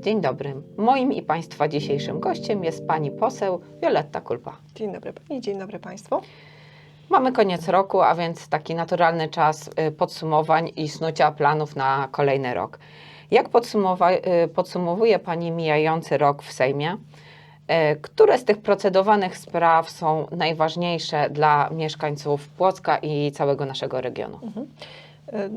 Dzień dobry. Moim i Państwa dzisiejszym gościem jest pani poseł Wioletta Kulpa. Dzień dobry Pani, dzień dobry Państwu. Mamy koniec roku, a więc taki naturalny czas y, podsumowań i snucia planów na kolejny rok. Jak podsumowa- y, podsumowuje Pani mijający rok w Sejmie? Y, Które z tych procedowanych spraw są najważniejsze dla mieszkańców Płocka i całego naszego regionu? E,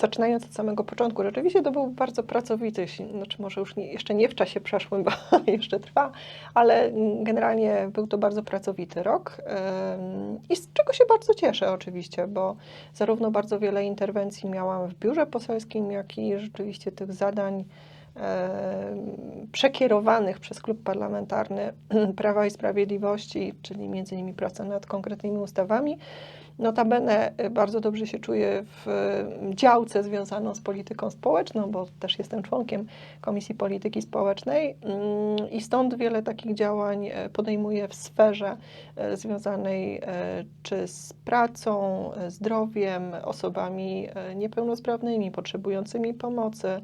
Zaczynając od samego początku, rzeczywiście to był bardzo pracowity, znaczy może już nie, jeszcze nie w czasie przeszłym, bo jeszcze trwa, ale generalnie był to bardzo pracowity rok i z czego się bardzo cieszę oczywiście, bo zarówno bardzo wiele interwencji miałam w biurze poselskim, jak i rzeczywiście tych zadań przekierowanych przez klub parlamentarny Prawa i Sprawiedliwości, czyli między innymi praca nad konkretnymi ustawami. Notabene y, bardzo dobrze się czuję w działce związaną z polityką społeczną, bo też jestem członkiem Komisji Polityki Społecznej mm, i stąd wiele takich działań e, podejmuję w sferze e, związanej e, czy z pracą, zdrowiem, osobami niepełnosprawnymi, potrzebującymi pomocy.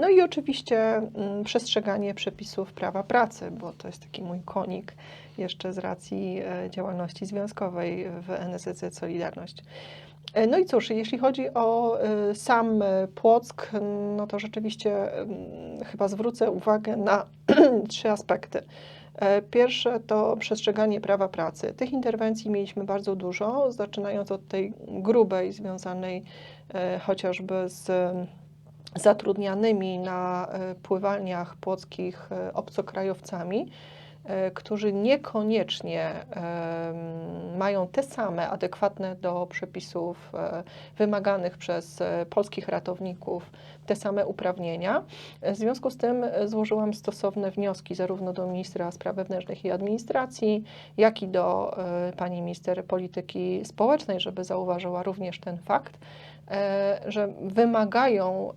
No i oczywiście mm, przestrzeganie przepisów prawa pracy, bo to jest taki mój konik jeszcze z racji e, działalności związkowej w NSZZ Solidarność. E, No i cóż, jeśli chodzi o e, sam Płock, no to rzeczywiście mm, chyba zwrócę uwagę na trzy aspekty. Pierwsze to przestrzeganie prawa pracy. Tych interwencji mieliśmy bardzo dużo, zaczynając od tej grubej, związanej chociażby z zatrudnianymi na e, pływalniach płockich e, obcokrajowcami, e, którzy niekoniecznie mają te same adekwatne do przepisów wymaganych przez polskich ratowników, te same uprawnienia. W związku z tym e, złożyłam stosowne wnioski zarówno do ministra spraw wewnętrznych i administracji, jak i do e, pani minister polityki społecznej, żeby zauważyła również ten fakt e, że wymagają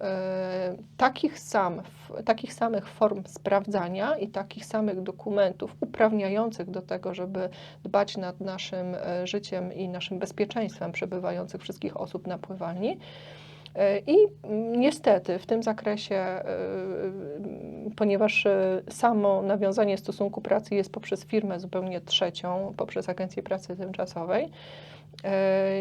takich, sam, takich samych form sprawdzania i takich samych dokumentów uprawniających do tego, żeby dbać nad naszym życiem i naszym bezpieczeństwem przebywających wszystkich osób na pływalni. I niestety w tym zakresie, e, ponieważ e, samo nawiązanie stosunku pracy jest poprzez firmę zupełnie trzecią, poprzez Agencję Pracy Tymczasowej,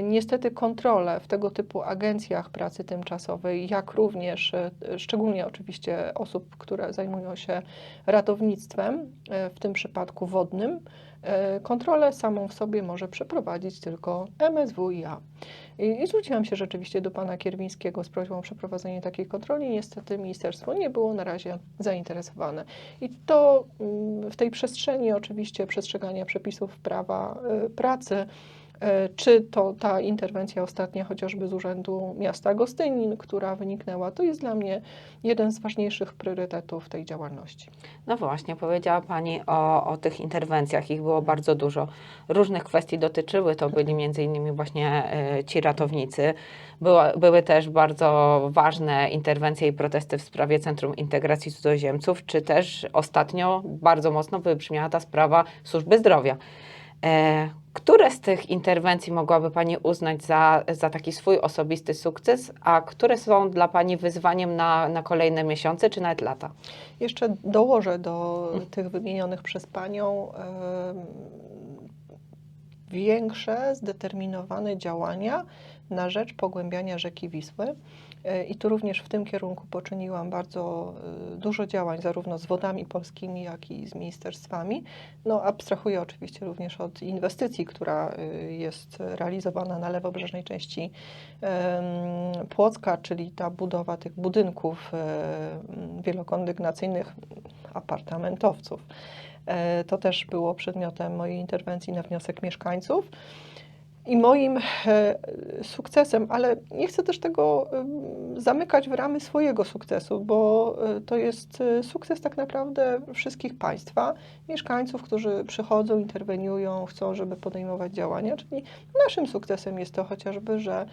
Niestety kontrole w tego typu agencjach pracy tymczasowej, jak również e, szczególnie oczywiście osób, które zajmują się ratownictwem, e, w tym przypadku wodnym, e, kontrolę samą w sobie może przeprowadzić tylko MSWiA. I, I zwróciłam się rzeczywiście do pana Kierwińskiego z prośbą o przeprowadzenie takiej kontroli. Niestety ministerstwo nie było na razie zainteresowane. I to mm, w tej przestrzeni oczywiście przestrzegania przepisów prawa e, pracy, E, Czy to ta interwencja ostatnia, chociażby z Urzędu Miasta Gostynin, która wyniknęła, to jest dla mnie jeden z ważniejszych priorytetów tej działalności. No właśnie, powiedziała Pani o, o tych interwencjach. Ich było bardzo dużo. Różnych kwestii dotyczyły. To byli między innymi właśnie e, ci ratownicy. Była, były też bardzo ważne interwencje i protesty w sprawie Centrum Integracji Cudzoziemców, czy też ostatnio bardzo mocno wybrzmiała ta sprawa służby zdrowia. E, Które z tych interwencji mogłaby Pani uznać za, za taki swój osobisty sukces, a które są dla Pani wyzwaniem na, na kolejne miesiące czy nawet lata? Jeszcze dołożę do tych wymienionych przez Panią większe, zdeterminowane działania na rzecz pogłębiania rzeki Wisły. E, I tu również w tym kierunku poczyniłam bardzo e, dużo działań, zarówno z wodami polskimi, jak i z ministerstwami. No, abstrahuję oczywiście również od inwestycji, która e, jest realizowana na lewobrzeżnej części Płocka, czyli ta budowa tych budynków wielokondygnacyjnych, apartamentowców. To też było przedmiotem mojej interwencji na wniosek mieszkańców. I moim e, sukcesem, ale nie chcę też tego zamykać w ramy swojego sukcesu, bo e, to jest e, sukces tak naprawdę wszystkich Państwa, mieszkańców, którzy przychodzą, interweniują, chcą, żeby podejmować działania. Czyli naszym sukcesem jest to chociażby, że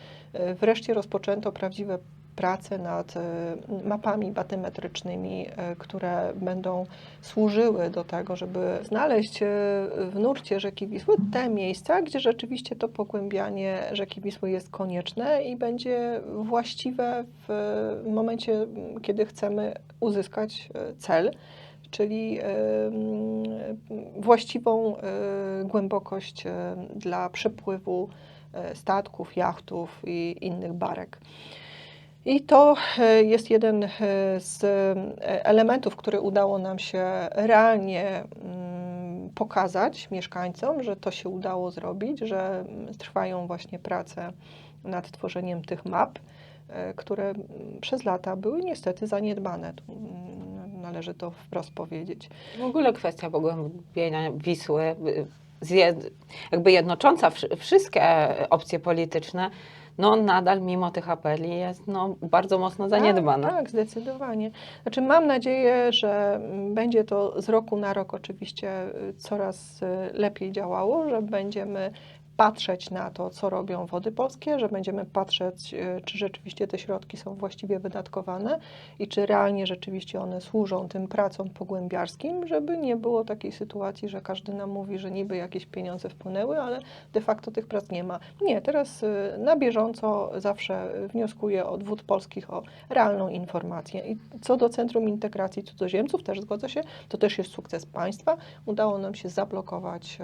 wreszcie rozpoczęto prawdziwe prace nad e, mapami batymetrycznymi, e, które będą służyły do tego, żeby znaleźć e, w nurcie rzeki Wisły te miejsca, gdzie rzeczywiście to pogłębianie rzeki Wisły jest konieczne i będzie właściwe w momencie, kiedy chcemy uzyskać cel, czyli właściwą głębokość dla przepływu statków, jachtów i innych barek. I to e, jest jeden e, z e, elementów, który udało nam się realnie mm, pokazać mieszkańcom, że to się udało zrobić, że mm, trwają właśnie prace nad tworzeniem tych map, które mm, przez lata były niestety zaniedbane. Należy to wprost powiedzieć. W ogóle kwestia pogłębienia Wisły, y, jakby jednocząca wszy- wszystkie opcje polityczne, no nadal mimo tych apeli jest no, bardzo mocno zaniedbana. Tak, tak, zdecydowanie. Znaczy mam nadzieję, że będzie to z roku na rok oczywiście y, coraz y, lepiej działało, że będziemy patrzeć na to, co robią wody polskie, że będziemy patrzeć, y, czy rzeczywiście te środki są właściwie wydatkowane i czy realnie rzeczywiście one służą tym pracom pogłębiarskim, żeby nie było takiej sytuacji, że każdy nam mówi, że niby jakieś pieniądze wpłynęły, ale de facto tych prac nie ma. Nie, teraz y, na bieżąco zawsze wnioskuję od wód polskich o realną informację. I co do Centrum Integracji Cudzoziemców, też zgodzę się, to też jest sukces państwa. Udało nam się zablokować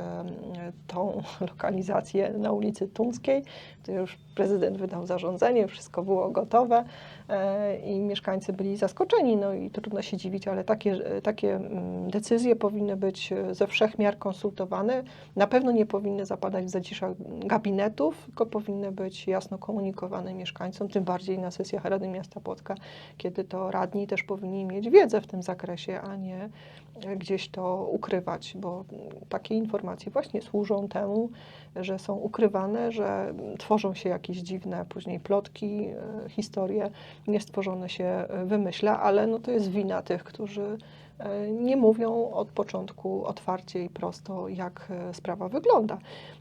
tą lokalizację na ulicy Tumskiej. To już prezydent wydał zarządzenie, wszystko było gotowe e, i mieszkańcy byli zaskoczeni. No i trudno się dziwić, ale takie, takie mm, decyzje powinny być e, ze wszech miar konsultowane. Na pewno nie powinny zapadać w zaciszach gabinetów, tylko powinny być jasno komunikowane mieszkańcom, tym bardziej na sesjach Rady Miasta Płocka, kiedy to radni też powinni mieć wiedzę w tym zakresie, a nie gdzieś to ukrywać, bo takie informacje właśnie służą temu, że są ukrywane, że tworzą się jakieś dziwne później plotki, e, historie, niestworzone się wymyśla, ale no to jest wina tych, którzy e, nie mówią od początku otwarcie i prosto, jak e, sprawa wygląda.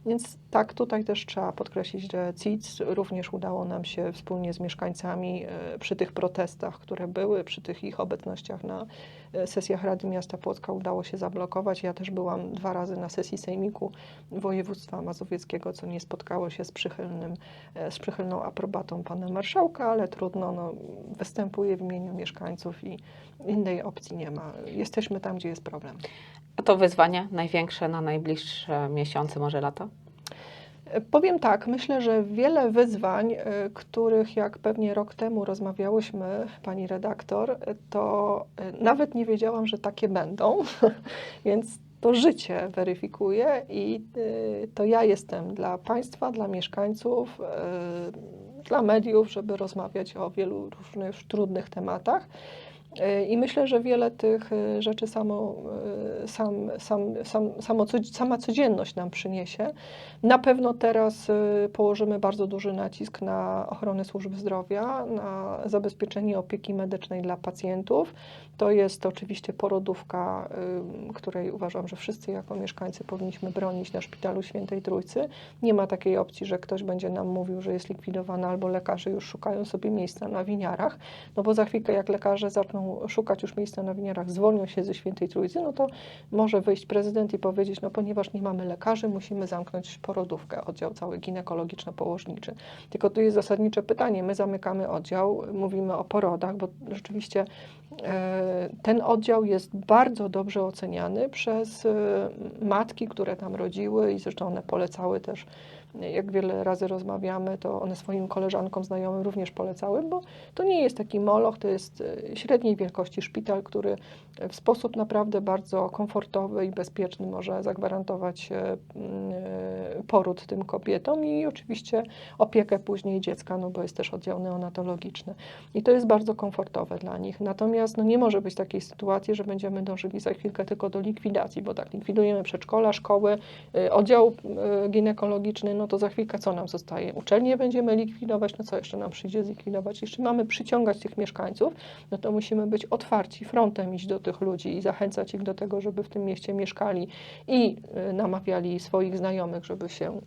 Więc tak, tutaj też trzeba podkreślić, że CIC również udało nam się wspólnie z mieszkańcami e, przy tych protestach, które były, przy tych ich obecnościach na e, sesjach Rady Miasta Płocka udało się zablokować. Ja też byłam dwa razy na sesji Sejmiku Województwa Mazowieckiego, co nie spotkało się z, przychylnym, e, z przychylną aprobatą pana marszałka, ale trudno, no, występuję w imieniu mieszkańców i innej opcji nie ma. Jesteśmy tam, gdzie jest problem. A to wyzwanie największe na najbliższe miesiące, może lata? Powiem tak, myślę, że wiele wyzwań, e, których jak pewnie rok temu rozmawiałyśmy, pani redaktor, to e, nawet nie wiedziałam, że takie będą, więc to życie weryfikuje i e, to ja jestem dla państwa, dla mieszkańców, dla mediów, żeby rozmawiać o wielu różnych trudnych tematach. E, I myślę, że wiele tych e, rzeczy samo, e, sam, sam, sam, samo, sama codzienność nam przyniesie. Na pewno teraz położymy bardzo duży nacisk na ochronę służby zdrowia, na zabezpieczenie opieki medycznej dla pacjentów. To jest oczywiście porodówka, y, której uważam, że wszyscy jako mieszkańcy powinniśmy bronić na Szpitalu Świętej Trójcy. Nie ma takiej opcji, że ktoś będzie nam mówił, że jest likwidowana, albo lekarze już szukają sobie miejsca na winiarach, no bo za chwilkę jak lekarze zaczną szukać już miejsca na winiarach, zwolnią się ze Świętej Trójcy, no to może wyjść prezydent i powiedzieć, no ponieważ nie mamy lekarzy, musimy zamknąć porodówkę, oddział cały ginekologiczno-położniczy. Tylko tu jest zasadnicze pytanie, my zamykamy oddział, mówimy o porodach, bo rzeczywiście ten oddział jest bardzo dobrze oceniany przez e, matki, które tam rodziły i zresztą one polecały też, jak wiele razy rozmawiamy, to one swoim koleżankom, znajomym również polecały, bo to nie jest taki moloch, to jest e, średniej wielkości szpital, który w sposób naprawdę bardzo komfortowy i bezpieczny może zagwarantować e, m, e, poród tym kobietom i oczywiście opiekę później dziecka, no bo jest też oddział neonatologiczny. I to jest bardzo komfortowe dla nich. Natomiast no, nie może być takiej sytuacji, że będziemy dążyli za chwilkę tylko do likwidacji, bo tak, likwidujemy przedszkola, szkoły, y, oddział y, ginekologiczny, no to za chwilkę co nam zostaje? Uczelnie będziemy likwidować, no co jeszcze nam przyjdzie zlikwidować? Jeśli mamy przyciągać tych mieszkańców, no to musimy być otwarci, frontem iść do tych ludzi i zachęcać ich do tego, żeby w tym mieście mieszkali i y, namawiali swoich znajomych, żeby się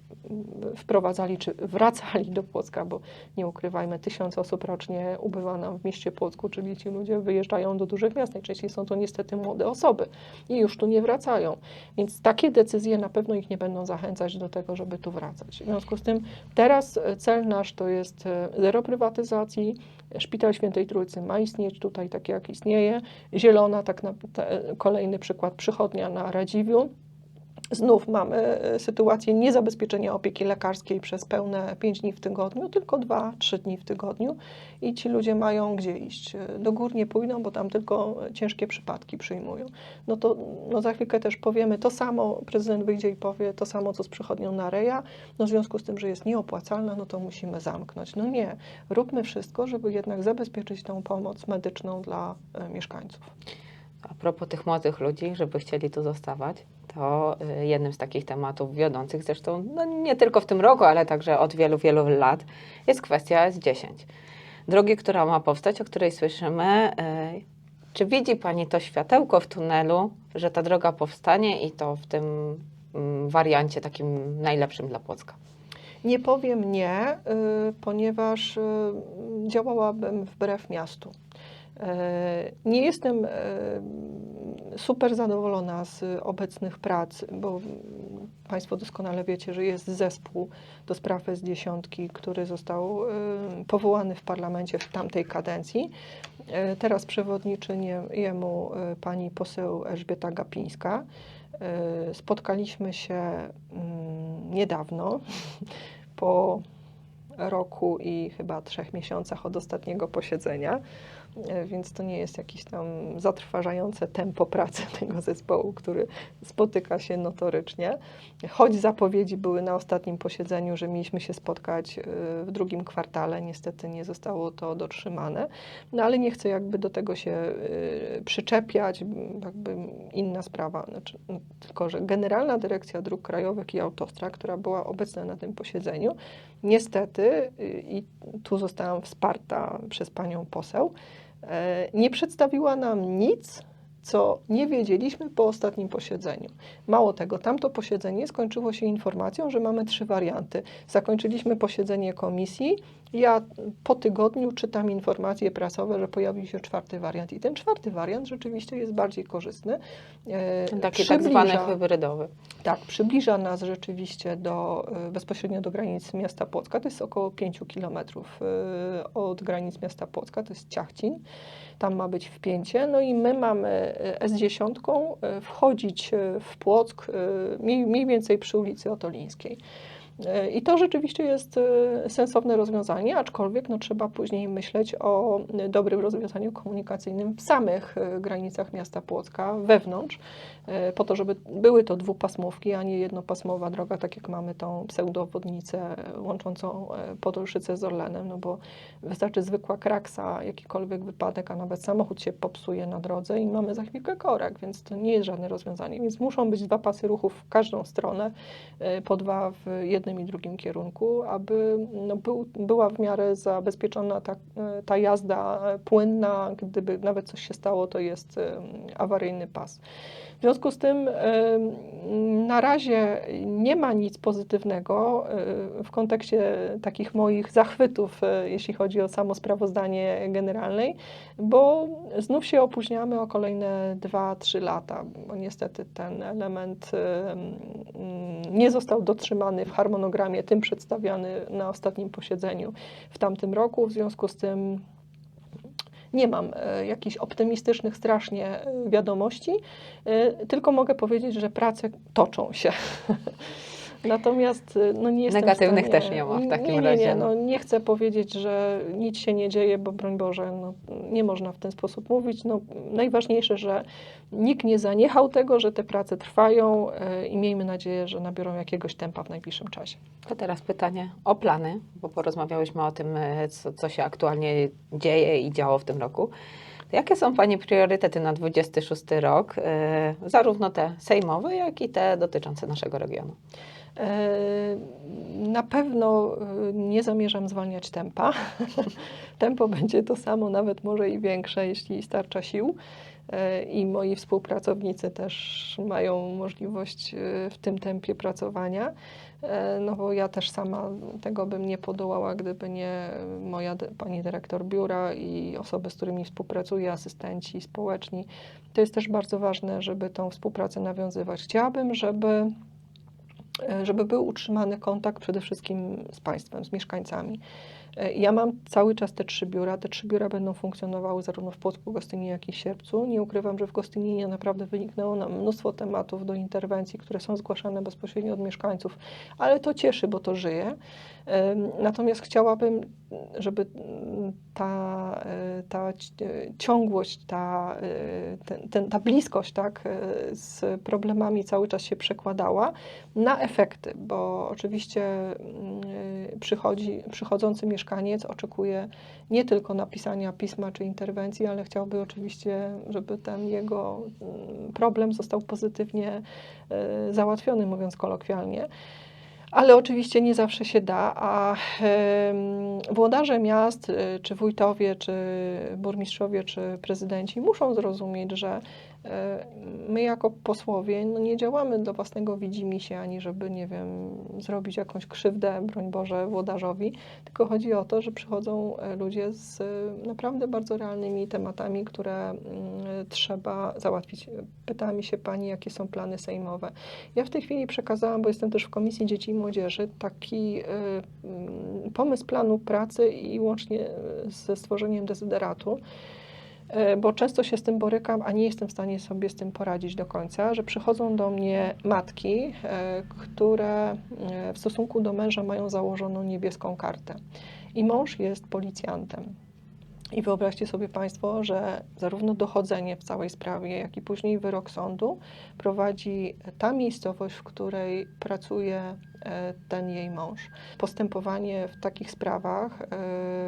wprowadzali czy wracali do Płocka, bo nie ukrywajmy, tysiąc osób rocznie ubywa nam w mieście Płocku, czyli ci ludzie wyjeżdżają do dużych miast. Najczęściej są to niestety młode osoby i już tu nie wracają. Więc takie decyzje na pewno ich nie będą zachęcać do tego, żeby tu wracać. W związku z tym teraz e, cel nasz to jest e, zero prywatyzacji. Szpital Świętej Trójcy ma istnieć tutaj tak jak istnieje. Zielona, tak na, te, kolejny przykład, przychodnia na Radziwiu. Znów mamy e, sytuację niezabezpieczenia opieki lekarskiej przez pełne 5 dni w tygodniu, tylko 2-3 dni w tygodniu i ci ludzie mają gdzie iść. E, Do gór nie pójdą, bo tam tylko ciężkie przypadki przyjmują. No to no za chwilkę też powiemy to samo, prezydent wyjdzie i powie to samo, co z przychodnią na Reja. No w związku z tym, że jest nieopłacalna, no to musimy zamknąć. No nie, róbmy wszystko, żeby jednak zabezpieczyć tą pomoc medyczną dla e, mieszkańców. A propos tych młodych ludzi, żeby chcieli tu zostawać, to y, jednym z takich tematów wiodących, zresztą no nie tylko w tym roku, ale także od wielu, wielu lat, jest kwestia S10. Drogi, która ma powstać, o której słyszymy. y, Czy widzi Pani to światełko w tunelu, że ta droga powstanie i to w tym mm, wariancie takim najlepszym dla Płocka? Nie powiem nie, y, ponieważ działałabym wbrew miastu. Y, Nie jestem y, super zadowolona z obecnych prac, bo Państwo doskonale wiecie, że jest zespół do spraw S10, który został y, powołany w parlamencie w tamtej kadencji. Teraz przewodniczy nie- jemu pani poseł Elżbieta Gapińska. Spotkaliśmy się mm, niedawno, po roku i chyba trzech miesiącach od ostatniego posiedzenia, e, więc to nie jest jakieś tam zatrważające tempo pracy tego zespołu, który spotyka się notorycznie. Choć zapowiedzi były na ostatnim posiedzeniu, że mieliśmy się spotkać e, w drugim kwartale, niestety nie zostało to dotrzymane, no ale nie chcę jakby do tego się e, przyczepiać, jakby inna sprawa, znaczy, no, tylko że Generalna Dyrekcja Dróg Krajowych i Autostrad, która była obecna na tym posiedzeniu, niestety, i tu zostałam wsparta przez panią poseł, e, nie przedstawiła nam nic, co nie wiedzieliśmy po ostatnim posiedzeniu. Mało tego, tamto posiedzenie skończyło się informacją, że mamy trzy warianty. Zakończyliśmy posiedzenie komisji. Ja po tygodniu czytam informacje prasowe, że pojawił się czwarty wariant. I ten czwarty wariant rzeczywiście jest bardziej korzystny. E, Taki tak zwany hybrydowy. tak, przybliża nas rzeczywiście do, y, bezpośrednio do granic miasta Płocka. To jest około 5 kilometrów y, od granic miasta Płocka, to jest Ciachcin. Tam ma być wpięcie. No i my mamy y, S10 y, wchodzić w Płock mniej, mniej więcej przy ulicy Otolińskiej. Y, I to rzeczywiście jest y, sensowne rozwiązanie, aczkolwiek no, trzeba później myśleć o dobrym rozwiązaniu komunikacyjnym w samych y, granicach miasta Płocka, wewnątrz, po to, żeby były to dwupasmówki, a nie jednopasmowa droga, tak jak mamy tą pseudoobwodnicę y, łączącą Podolszyce z Orlenem, no bo wystarczy zwykła kraksa, jakikolwiek wypadek, a nawet samochód się popsuje na drodze i mamy za chwilkę korek, więc to nie jest żadne rozwiązanie. Więc muszą być dwa pasy ruchu w każdą stronę, po dwa w jednym i drugim kierunku, aby no, był, była w miarę zabezpieczona ta, ta jazda płynna, gdyby nawet coś się stało, to jest awaryjny pas. W związku z tym na razie nie ma nic pozytywnego w kontekście takich moich zachwytów, y, jeśli chodzi o samo sprawozdanie generalnej, bo znów się opóźniamy o kolejne 2-3 lata, bo niestety ten element nie został dotrzymany w harmonogramie tym przedstawiony na ostatnim posiedzeniu w tamtym roku, w związku z tym nie mam e, jakichś optymistycznych strasznie e, wiadomości, e, tylko mogę powiedzieć, że prace toczą się. Natomiast e, no nie jestem Negatywnych stanie, też nie ma w takim nie, nie, razie, Nie, no. no, nie chcę powiedzieć, że nic się nie dzieje, bo broń Boże, no, nie można w ten sposób mówić. No, najważniejsze, że nikt nie zaniechał tego, że te prace trwają e, i miejmy nadzieję, że nabiorą jakiegoś tempa w najbliższym czasie. To teraz pytanie o plany, bo porozmawiałyśmy o tym, e, co, co się aktualnie dzieje i działo w tym roku. Jakie są Pani priorytety na 26 rok, zarówno te sejmowe, jak i te dotyczące naszego regionu? E, Na pewno e, nie zamierzam zwalniać tempa. Tempo będzie to samo, nawet może i większe, jeśli starcza sił. E, I moi współpracownicy też mają możliwość w tym tempie pracowania. No bo ja też sama tego bym nie podołała, gdyby nie moja pani dyrektor biura i osoby, z którymi współpracuję, asystenci społeczni. To jest też bardzo ważne, żeby tą współpracę nawiązywać. Chciałabym, żeby żeby był utrzymany kontakt przede wszystkim z państwem, z mieszkańcami. E, Ja mam cały czas te trzy biura. Te trzy biura będą funkcjonowały zarówno w Płocku, Gostyninie, jak i Sierpcu. Nie ukrywam, że w Gostyninie naprawdę wyniknęło nam mnóstwo tematów do interwencji, które są zgłaszane bezpośrednio od mieszkańców, ale to cieszy, bo to żyje. Em, Natomiast chciałabym, żeby mm, ta, e, ta e, ciągłość, ta, e, ten, ten, ta bliskość tak, z problemami cały czas się przekładała na efekty, bo oczywiście mm, przychodzi, przychodzący mieszkaniec oczekuje nie tylko napisania pisma czy interwencji, ale chciałby oczywiście, żeby ten jego mm, problem został pozytywnie załatwiony, mówiąc kolokwialnie. Ale oczywiście nie zawsze się da, a włodarze miast, y, czy wójtowie, czy burmistrzowie, czy prezydenci muszą zrozumieć, że my jako posłowie no nie działamy do własnego widzimisię, ani żeby, nie wiem, zrobić jakąś krzywdę, broń Boże, włodarzowi, tylko chodzi o to, że przychodzą e, ludzie z e, naprawdę bardzo realnymi tematami, które mm, trzeba załatwić. Pytała mi się Pani, jakie są plany sejmowe. Ja w tej chwili przekazałam, bo jestem też w Komisji Dzieci i Młodzieży, taki mm, pomysł planu pracy i łącznie ze stworzeniem dezyderatu, bo często się z tym borykam, a nie jestem w stanie sobie z tym poradzić do końca, że przychodzą do mnie matki, y, które y, w stosunku do męża mają założoną niebieską kartę i mąż jest policjantem. I wyobraźcie sobie Państwo, że zarówno dochodzenie w całej sprawie, jak i później wyrok sądu prowadzi ta miejscowość, w której pracuje e, ten jej mąż. Postępowanie w takich sprawach, e,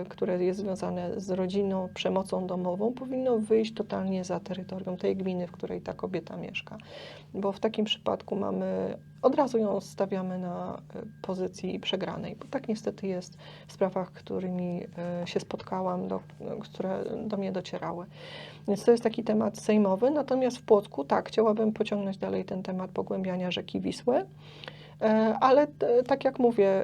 które jest związane z rodziną, przemocą domową, powinno wyjść totalnie za terytorium tej gminy, w której ta kobieta mieszka. Bo w takim przypadku mamy, od razu ją stawiamy na e, pozycji przegranej, bo tak niestety jest w sprawach, którymi e, się spotkałam, do, które do mnie docierały. Więc to jest taki temat sejmowy. Natomiast w Płocku, tak, chciałabym pociągnąć dalej ten temat pogłębiania rzeki Wisły. E, Ale tak jak mówię,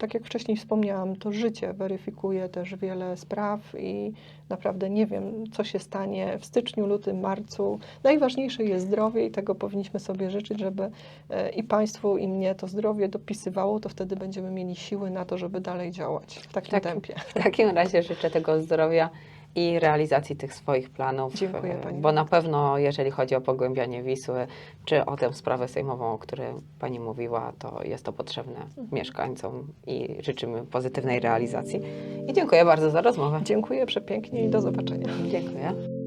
tak jak wcześniej wspomniałam, to życie weryfikuje też wiele spraw i naprawdę nie wiem, co się stanie w styczniu, lutym, marcu. Najważniejsze jest zdrowie i tego powinniśmy sobie życzyć, żeby e, i Państwu, i mnie to zdrowie dopisywało, to wtedy będziemy mieli siły na to, żeby dalej działać w takim Tak. tempie. W takim razie życzę tego zdrowia i realizacji tych swoich planów. Dziękuję, e, pani Bo na pewno, jeżeli chodzi o pogłębianie Wisły, czy o tę sprawę sejmową, o której Pani mówiła, to jest to potrzebne Mhm. mieszkańcom i życzymy pozytywnej realizacji. I dziękuję bardzo za rozmowę. Dziękuję przepięknie i do zobaczenia. Dziękuję.